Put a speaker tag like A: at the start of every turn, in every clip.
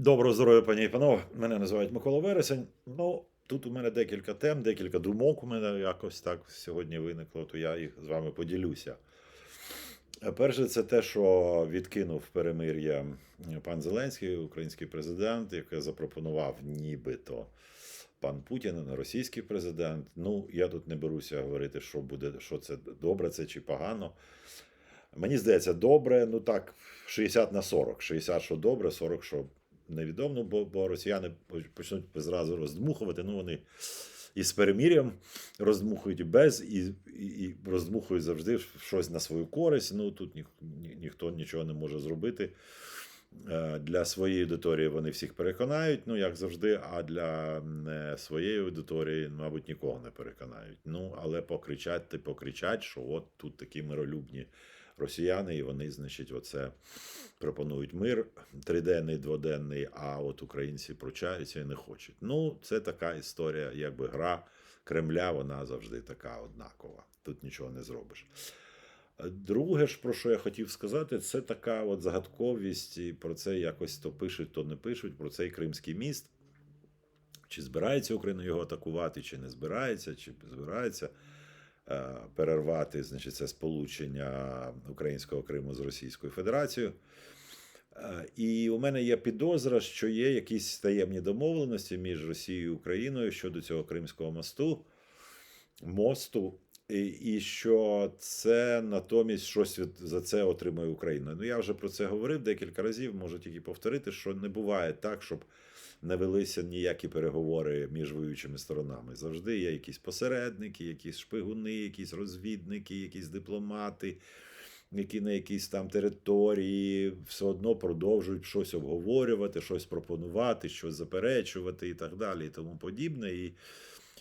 A: Доброго здоров'я, пані і панове. Мене називають Микола Вересень. Ну, тут у мене декілька тем, декілька думок у мене якось так сьогодні виникло, то я їх з вами поділюся. Перше, це те, що відкинув перемир'я пан Зеленський, український президент, який запропонував нібито пан Путін, російський президент. Ну, я тут не беруся говорити, що буде, що це добре це чи погано. Мені здається, добре, ну так, 60 на 40. 60, що добре, 40, що невідомо, бо, бо росіяни почнуть зразу роздмухувати. Ну, вони і з перемір'ям роздмухують і без, і, і, і роздмухують завжди щось на свою користь. Ну тут ні, ні, ніхто нічого не може зробити. Е, Для своєї аудиторії вони всіх переконають, ну як завжди, а для своєї аудиторії, мабуть, нікого не переконають. Ну, але покричать, ти покричать, що от тут такі миролюбні росіяни, і вони, значить, оце пропонують мир триденний, дводенний, а от українці пручаються і не хочуть. Ну, це така історія, якби гра Кремля, вона завжди така однакова. Тут нічого не зробиш. Друге ж, про що я хотів сказати, це така от загадковість, і про це якось то пишуть, то не пишуть, про цей Кримський міст. Чи збирається Україна його атакувати, чи не збирається, чи збирається перервати значить, це сполучення українського Криму з Російською Федерацією. Е, І у мене є підозра, що є якісь таємні домовленості між Росією і Україною щодо цього Кримського мосту, мосту, і, що це натомість щось від, за це отримує Україна. Ну я вже про це говорив декілька разів, можу тільки повторити, що не буває так, щоб не велися ніякі переговори між воюючими сторонами. Завжди є якісь посередники, якісь шпигуни, якісь розвідники, якісь дипломати, які на якійсь там території все одно продовжують щось обговорювати, щось пропонувати, щось заперечувати і так далі, і тому подібне. І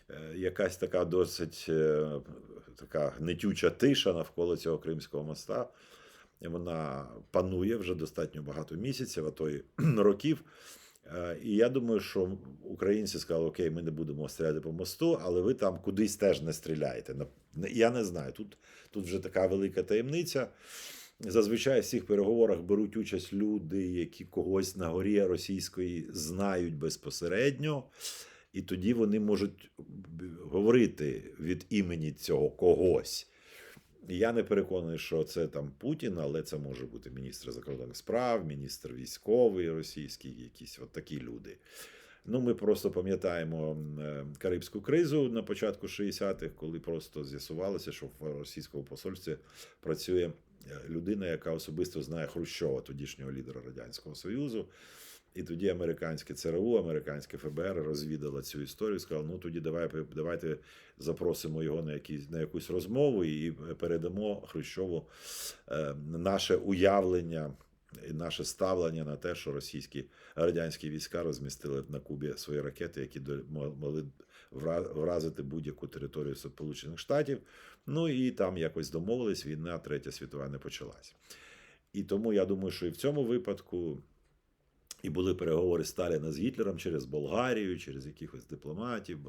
A: е, якась така досить е, така гнетюча тиша навколо цього Кримського моста. Вона панує вже достатньо багато місяців, а то й років. Е, І я думаю, що українці сказали, окей, ми не будемо стріляти по мосту, але ви там кудись теж не стріляєте. Я не знаю. Тут, тут вже така велика таємниця. Зазвичай в цих переговорах беруть участь люди, які когось на горі російської знають безпосередньо, і тоді вони можуть говорити від імені цього когось. Я не переконаний, що це там Путін, але це може бути міністр закордонних справ, міністр військовий російський, якісь от такі люди. Ну, ми просто пам'ятаємо е, Карибську кризу на початку 60-х, коли просто з'ясувалося, що в російському посольстві працює е, людина, яка особисто знає Хрущова, тодішнього лідера Радянського Союзу. І тоді американське ЦРУ, американське ФБР розвідало цю історію. Сказав, ну тоді давай, давайте запросимо його на, якісь, на якусь розмову і передамо Хрущову е, наше уявлення і наше ставлення на те, що російські радянські війська розмістили на Кубі свої ракети, які могли вразити будь-яку територію Сполучених Штатів. Ну і там якось домовились, війна Третя світова не почалась. І тому я думаю, що і в цьому випадку і були переговори Сталіна з Гітлером через Болгарію, через якихось дипломатів,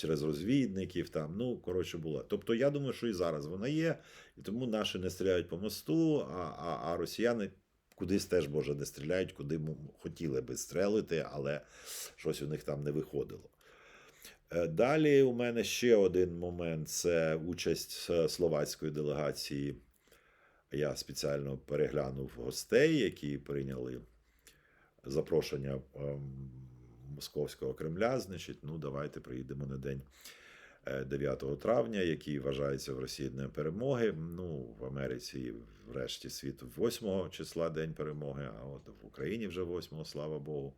A: через розвідників. Там ну коротше була. Тобто, я думаю, що і зараз вона є, і тому наші не стріляють по мосту, а, а, а росіяни. Кудись теж може не стріляють, куди хотіли би стрелити, але щось у них там не виходило. Е, Далі у мене ще один момент це участь е, словацької делегації. Я спеціально переглянув гостей, які прийняли запрошення ем, Московського Кремля. Значить, ну давайте приїдемо на день е, 9 травня, який вважається в Росії Днем перемоги. Ну, в Америці, врешті світу, 8 числа День перемоги, а от в Україні вже 8, слава Богу.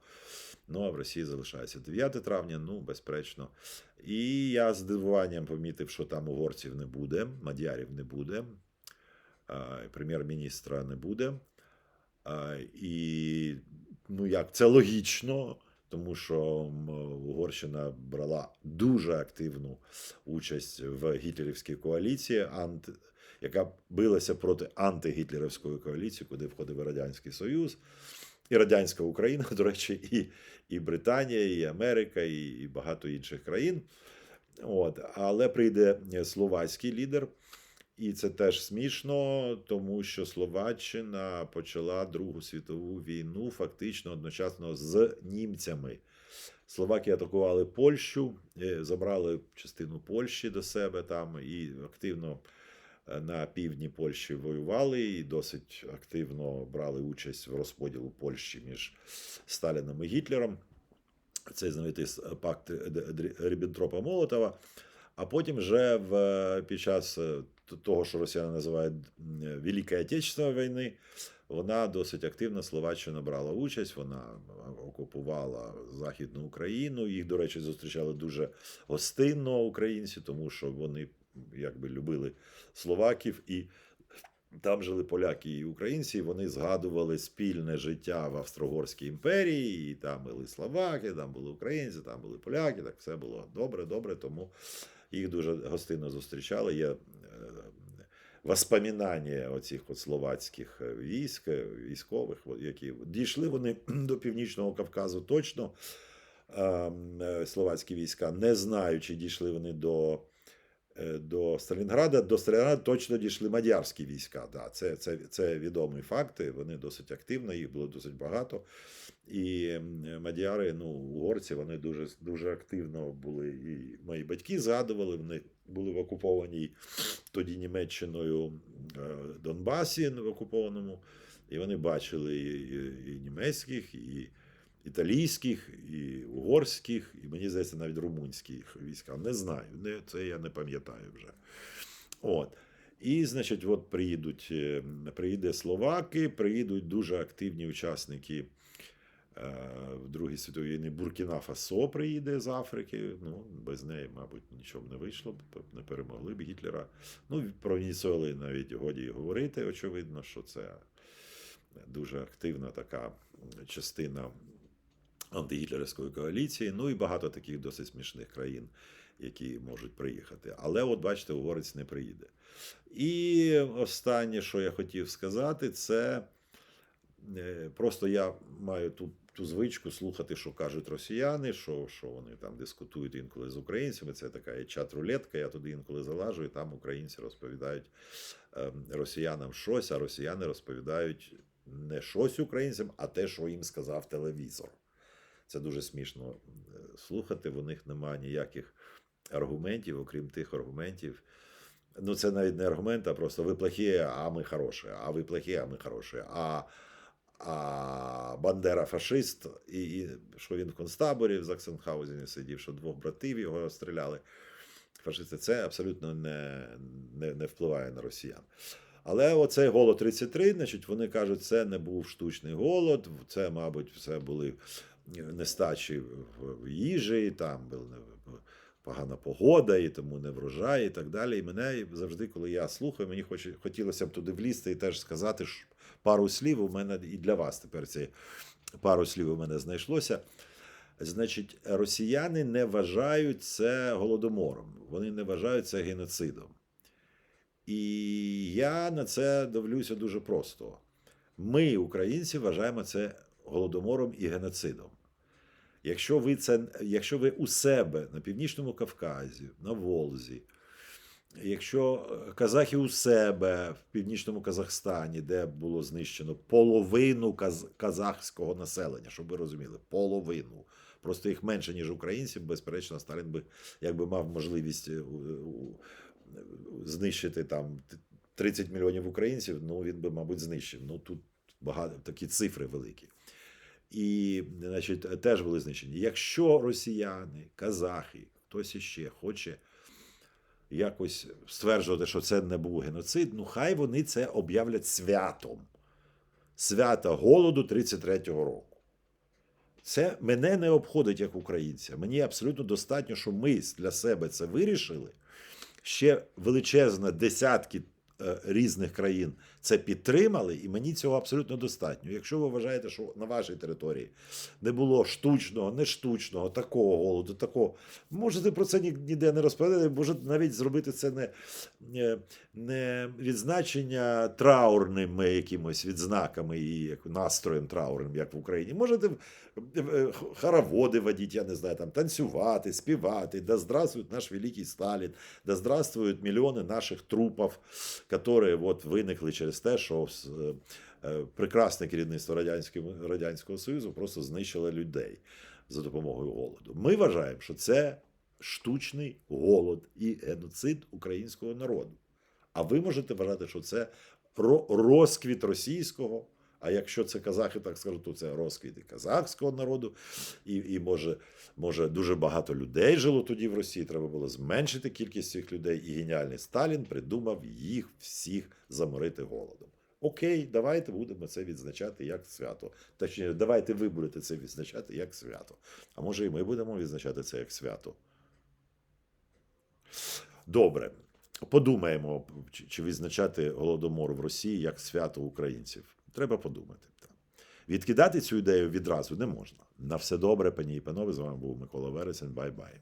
A: Ну, а в Росії залишається 9 травня, ну, безперечно. І я з здивуванням помітив, що там угорців не буде, мадярів не буде, прем'єр-міністра не буде. І ну як це логічно, тому що Угорщина брала дуже активну участь в гітлерівській коаліції, яка билася проти антигітлерівської коаліції, куди входив Радянський Союз, і Радянська Україна, до речі, і, і Британія, і Америка, і, і багато інших країн. От, але прийде словацький лідер. І це теж смішно, тому що Словаччина почала Другу світову війну фактично одночасно з німцями. Словаки атакували Польщу, е, забрали частину Польщі до себе там і активно е, на півдні Польщі воювали і досить активно брали участь в розподілу Польщі між Сталіном і Гітлером. Цей знаменитий пакт Ріббентропа Молотова. А потім вже в, під час е, того, що росіяни називають м, Великої Отечественної війни, вона досить активно Словаччина брала участь. Вона окупувала Західну Україну. Їх, до речі, зустрічали дуже гостинно українці, тому що вони якби любили словаків і. Там жили поляки і українці, і вони згадували спільне життя в Австро-Угорській імперії, і там були словаки, там були українці, там були поляки. Так все було добре, добре. Тому їх дуже гостинно зустрічали. Є е, воспоминання оцих от словацьких е, військ, е, військових, які дійшли вони до Північного Кавказу точно. Ем, Словацькі війська, не знаю, чи дійшли вони до, до Сталінграда. До Сталінграда точно дійшли мадярські війська. Да, це, це, це відомі факти. Вони досить активно, їх було досить багато. І мадяри, ну, угорці, вони дуже, дуже активно були. І мої батьки згадували, вони були в окупованій тоді Німеччиною е, Донбасі, в окупованому. І вони бачили і, і, і німецьких, і італійських, і угорських, і мені здається, навіть румунських війська. Не знаю, не, це я не пам'ятаю вже. От. І, значить, от приїдуть, е, приїде Словаки, приїдуть дуже активні учасники е, в Другій світовій війні. Буркіна Фасо приїде з Африки. Ну, без неї, мабуть, нічого б не вийшло, не перемогли б Гітлера. Ну, про Венесуели навіть годі говорити, очевидно, що це дуже активна така частина антигітлерівської коаліції. Ну і багато таких досить смішних країн, які можуть приїхати. Але, от бачите, угорець не приїде. І останнє, що я хотів сказати, це е, просто я маю ту, ту звичку слухати, що кажуть росіяни, що, що вони там дискутують інколи з українцями. Це така чат-рулетка, я туди інколи залажу, і там українці розповідають е, росіянам щось, а росіяни розповідають не щось українцям, а те, що їм сказав телевізор. Це дуже смішно слухати. В них немає ніяких аргументів, окрім тих аргументів. Ну, це навіть не аргумент, а просто ви плохі, а ми хороші, а ви плохі, а ми хороші. А, а Бандера фашист, і, і що він в концтаборі в Заксенхаузені сидів, що двох братів його стріляли. Фашисти, це абсолютно не, не, не впливає на росіян. Але оцей голод 33, значить, вони кажуть, це не був штучний голод, це, мабуть, все були нестачі в їжі, там була погана погода, і тому не врожай, і так далі. І мене завжди, коли я слухаю, мені хоч, хотілося б туди влізти і теж сказати пару слів. У мене і для вас тепер ці пару слів у мене знайшлося. Значить, росіяни не вважають це голодомором, вони не вважають це геноцидом. І я на це дивлюся дуже просто. Ми, українці, вважаємо це голодомором і геноцидом. Якщо ви це, якщо ви у себе на Північному Кавказі, на Волзі, якщо казахи у себе в північному Казахстані, де було знищено половину каз- казахського населення, щоб ви розуміли, половину. Просто їх менше, ніж українців, безперечно, Сталін би якби мав можливість е, знищити там 30 мільйонів українців, ну він би, мабуть, знищив. Ну тут багато такі цифри великі. І, значить, теж були знищені. Якщо росіяни, казахи, хтось іще хоче якось стверджувати, що це не був геноцид, ну хай вони це об'являть святом. Свята голоду 33-го року. Це мене не обходить як українця. Мені абсолютно достатньо, що ми для себе це вирішили. Ще величезна десятки е, різних країн це підтримали, і мені цього абсолютно достатньо. Якщо ви вважаєте, що на вашій території не було штучного, не штучного, такого голоду, такого, можете про це ніде не розповідати, можете навіть зробити це не, не, не відзначення траурними якимось відзнаками і як настроєм траурним, як в Україні. Можете е, хороводи водити, я не знаю, там танцювати, співати. Да здравствует наш великий Сталін, да здравствуют мільйони наших трупів, які от виникли через те, що е, е, прекрасне керівництво Радянського, Союзу просто знищило людей за допомогою голоду. Ми вважаємо, що це штучний голод і геноцид українського народу. А ви можете вважати, що це ро- розквіт російського. А якщо це казахи, так скажу, то це розквіт і казахського народу, і, і може, може дуже багато людей жило тоді в Росії. Треба було зменшити кількість цих людей. І геніальний Сталін придумав їх всіх заморити голодом. Окей, давайте будемо це відзначати як свято. Точніше, давайте ви будете це відзначати як свято. А може, і ми будемо відзначати це як свято. Добре. Подумаємо, чи відзначати голодомор в Росії як свято українців. Треба подумати. Відкидати цю ідею відразу не можна. На все добре, пані і панове. З вами був Микола Вересень. Бай-бай.